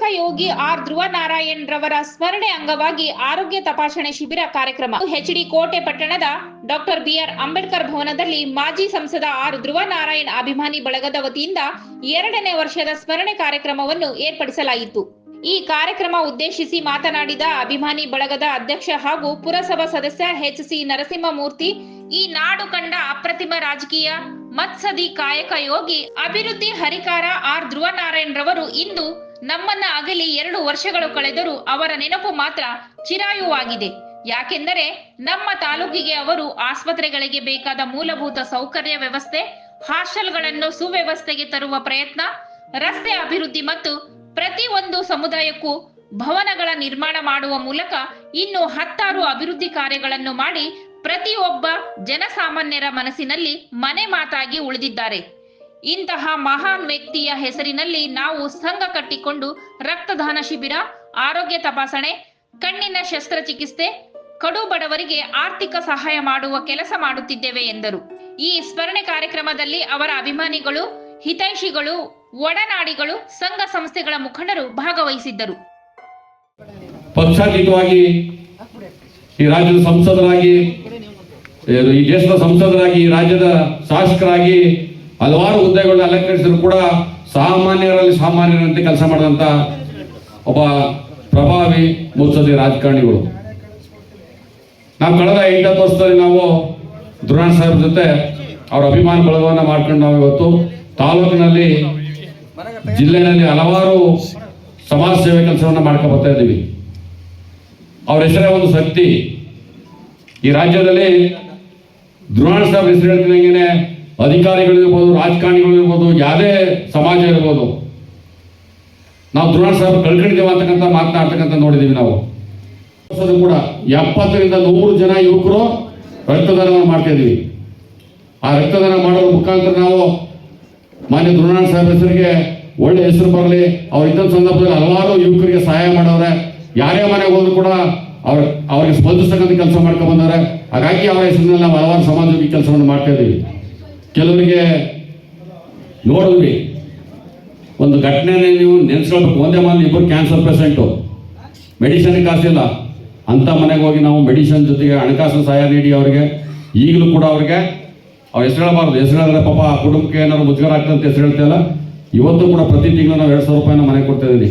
ಕಾಯಕ ಯೋಗಿ ಆರ್ ಧ್ರುವ ನಾರಾಯಣ್ ರವರ ಸ್ಮರಣೆ ಅಂಗವಾಗಿ ಆರೋಗ್ಯ ತಪಾಸಣೆ ಶಿಬಿರ ಕಾರ್ಯಕ್ರಮ. ಎಚ್ಡಿ ಕೋಟೆ ಪಟ್ಟಣದ ಡಾಕ್ಟರ್ ಬಿಆರ್ ಅಂಬೇಡ್ಕರ್ ಭವನದಲ್ಲಿ ಮಾಜಿ ಸಂಸದ ಆರ್ ಧ್ರುವ ನಾರಾಯಣ್ ಅಭಿಮಾನಿ ಬಳಗದ ವತಿಯಿಂದ ಎರಡನೇ ವರ್ಷದ ಸ್ಮರಣೆ ಕಾರ್ಯಕ್ರಮವನ್ನು ಏರ್ಪಡಿಸಲಾಯಿತು. ಈ ಕಾರ್ಯಕ್ರಮ ಉದ್ದೇಶಿಸಿ ಮಾತನಾಡಿದ ಅಭಿಮಾನಿ ಬಳಗದ ಅಧ್ಯಕ್ಷ ಹಾಗೂ ಪುರಸಭಾ ಸದಸ್ಯ ಎಚ್ ಸಿ ನರಸಿಂಹಮೂರ್ತಿ, ಈ ನಾಡು ಕಂಡ ಅಪ್ರತಿಮ ರಾಜಕೀಯ ಮತ್ಸದಿ ಕಾಯಕ ಯೋಗಿ ಅಭಿವೃದ್ಧಿ ಹರಿಕಾರ ಆರ್ ಧ್ರುವನಾರಾಯಣ್ ರವರು ಇಂದು ನಮ್ಮನ್ನ ಅಗಲಿ ಎರಡು ವರ್ಷಗಳು ಕಳೆದರೂ ಅವರ ನೆನಪು ಮಾತ್ರ ಚಿರಾಯುವಾಗಿದೆ. ಯಾಕೆಂದರೆ ನಮ್ಮ ತಾಲೂಕಿಗೆ ಅವರು ಆಸ್ಪತ್ರೆಗಳಿಗೆ ಬೇಕಾದ ಮೂಲಭೂತ ಸೌಕರ್ಯ ವ್ಯವಸ್ಥೆ, ಹಾಸ್ಟೆಲ್ಗಳನ್ನು ಸುವ್ಯವಸ್ಥೆಗೆ ತರುವ ಪ್ರಯತ್ನ, ರಸ್ತೆ ಅಭಿವೃದ್ಧಿ ಮತ್ತು ಪ್ರತಿ ಒಂದು ಸಮುದಾಯಕ್ಕೂ ಭವನಗಳ ನಿರ್ಮಾಣ ಮಾಡುವ ಮೂಲಕ ಇನ್ನು ಹತ್ತಾರು ಅಭಿವೃದ್ಧಿ ಕಾರ್ಯಗಳನ್ನು ಮಾಡಿ ಪ್ರತಿಯೊಬ್ಬ ಜನಸಾಮಾನ್ಯರ ಮನಸ್ಸಿನಲ್ಲಿ ಮನೆ ಮಾತಾಗಿ ಉಳಿದಿದ್ದಾರೆ. ಇಂತಹ ಮಹಾನ್ ವ್ಯಕ್ತಿಯ ಹೆಸರಿನಲ್ಲಿ ನಾವು ಸಂಘ ಕಟ್ಟಿಕೊಂಡು ರಕ್ತದಾನ ಶಿಬಿರ, ಆರೋಗ್ಯ ತಪಾಸಣೆ, ಕಣ್ಣಿನ ಶಸ್ತ್ರಚಿಕಿತ್ಸೆ, ಕಡು ಬಡವರಿಗೆ ಆರ್ಥಿಕ ಸಹಾಯ ಮಾಡುವ ಕೆಲಸ ಮಾಡುತ್ತಿದ್ದೇವೆ ಎಂದರು. ಈ ಸ್ಮರಣೆ ಕಾರ್ಯಕ್ರಮದಲ್ಲಿ ಅವರ ಅಭಿಮಾನಿಗಳು, ಹಿತೈಷಿಗಳು, ಒಡನಾಡಿಗಳು, ಸಂಘ ಸಂಸ್ಥೆಗಳ ಮುಖಂಡರು ಭಾಗವಹಿಸಿದ್ದರು. ಪಕ್ಷಾತೀತವಾಗಿ ಈ ರಾಜ್ಯದ ಸಂಸದರಾಗಿ ಈ ದೇಶದ ಸಂಸದರಾಗಿ ರಾಜ್ಯದ ಶಾಸಕರಾಗಿ ಹಲವಾರು ಹುದ್ದೆಗಳನ್ನ ಅಲಂಕರಿಸಿದ್ರು ಕೂಡ ಸಾಮಾನ್ಯರಲ್ಲಿ ಸಾಮಾನ್ಯರಂತೆ ಕೆಲಸ ಮಾಡಿದಂಥ ಒಬ್ಬ ಪ್ರಭಾವಿ ಮುತ್ಸದಿ ರಾಜಕಾರಣಿಗಳು. ನಾವು ಕಳೆದ ಎಂಟತ್ತು ವರ್ಷದಲ್ಲಿ ನಾವು ದುರಾಣ್ ಸಾಹೇಬ್ ಜೊತೆ ಅವರ ಅಭಿಮಾನ ಬಳಗವನ್ನು ಮಾಡ್ಕೊಂಡು ನಾವು ಇವತ್ತು ತಾಲೂಕಿನಲ್ಲಿ, ಜಿಲ್ಲೆಯಲ್ಲಿ ಹಲವಾರು ಸಮಾಜ ಸೇವೆ ಕೆಲಸವನ್ನು ಮಾಡ್ಕೊಂಡು ಬರ್ತಾ ಇದ್ದೀವಿ. ಅವ್ರ ಹೆಸರೇ ಒಂದು ಶಕ್ತಿ. ಈ ರಾಜ್ಯದಲ್ಲಿ ದ್ರೋಣ ಸಾಹೇಬ್ ಹೆಸರು ಅಧಿಕಾರಿಗಳು ಅಧಿಕಾರಿಗಳಿರ್ಬೋದು ರಾಜಕಾರಣಿಗಳು ಇರ್ಬೋದು ಯಾವುದೇ ಸಮಾಜ ಇರ್ಬೋದು. ನಾವು ದ್ರೋಣ ಸಾಹೇಬ್ ಕಳ್ಕೊಂಡಿದ್ದೇವೆ ಅಂತಕ್ಕಂಥ ಮಾತನಾಡ್ತಕ್ಕಂಥ ನೋಡಿದ್ದೀವಿ ನಾವು. ಕೂಡ ಎಪ್ಪತ್ತರಿಂದ ನೂರು ಜನ ಯುವಕರು ರಕ್ತದಾನವನ್ನು ಮಾಡ್ತಾ ಆ ರಕ್ತದಾನ ಮಾಡೋದ್ರ ಮುಖಾಂತರ ನಾವು ಮಾನ್ಯ ದ್ರೋಣ ಸಾಹೇಬ್ ಹೆಸರಿಗೆ ಒಳ್ಳೆ ಹೆಸರು ಬರಲಿ. ಅವ್ರು ಇದ್ದ ಸಂದರ್ಭದಲ್ಲಿ ಹಲವಾರು ಯುವಕರಿಗೆ ಸಹಾಯ ಮಾಡವ್ರೆ ಯಾರೇ ಮನೆಗೆ ಹೋದ್ರು ಕೂಡ ಅವ್ರ ಅವ್ರಿಗೆ ಸ್ಪಂದಿಸ್ತಕ್ಕಂಥ ಕೆಲಸ ಮಾಡ್ಕೊಂಡು ಬಂದಾರೆ ಹಾಗಾಗಿ ಅವರ ಹೆಸರಿನಲ್ಲಿ ನಾವು ಹಲವಾರು ಸಮಾಜಕ್ಕೆ ಕೆಲಸವನ್ನು ಮಾಡ್ತಾ ಇದ್ದೀವಿ. ಕೆಲವರಿಗೆ ನೋಡಿದ್ವಿ ಒಂದು ಘಟನೆನೇ ನೀವು ನೆನೆಸ್ಕೊಳ್ಬೇಕು. ಒಂದೇ ಮನೆ ಇಬ್ಬರು ಕ್ಯಾನ್ಸರ್ ಪೇಷಂಟು ಮೆಡಿಸಿನ್ ಕಾಸಿಲ್ಲ. ಅಂಥ ಮನೆಗೆ ಹೋಗಿ ನಾವು ಮೆಡಿಸಿನ್ ಜೊತೆಗೆ ಹಣಕಾಸಿನ ಸಹಾಯ ನೀಡಿ ಅವರಿಗೆ. ಈಗಲೂ ಕೂಡ ಅವ್ರಿಗೆ ಅವ್ರು ಹೆಸರು ಹೇಳಬಾರ್ದು. ಹೆಸರು ಹೇಳಿದ್ರೆ ಪಾಪ ಆ ಕುಟುಂಬಕ್ಕೆ ಏನಾದ್ರು ಮುಜುಗರ ಆಗ್ತದೆ ಅಂತ ಹೆಸರು ಹೇಳ್ತೀವಲ್ಲ. ಇವತ್ತು ಕೂಡ ಪ್ರತಿ ತಿಂಗಳು ನಾವು ಎರಡು ಸಾವಿರ ರೂಪಾಯಿನ ಮನೆಗೆ ಕೊಡ್ತಾ ಇದ್ದೀನಿ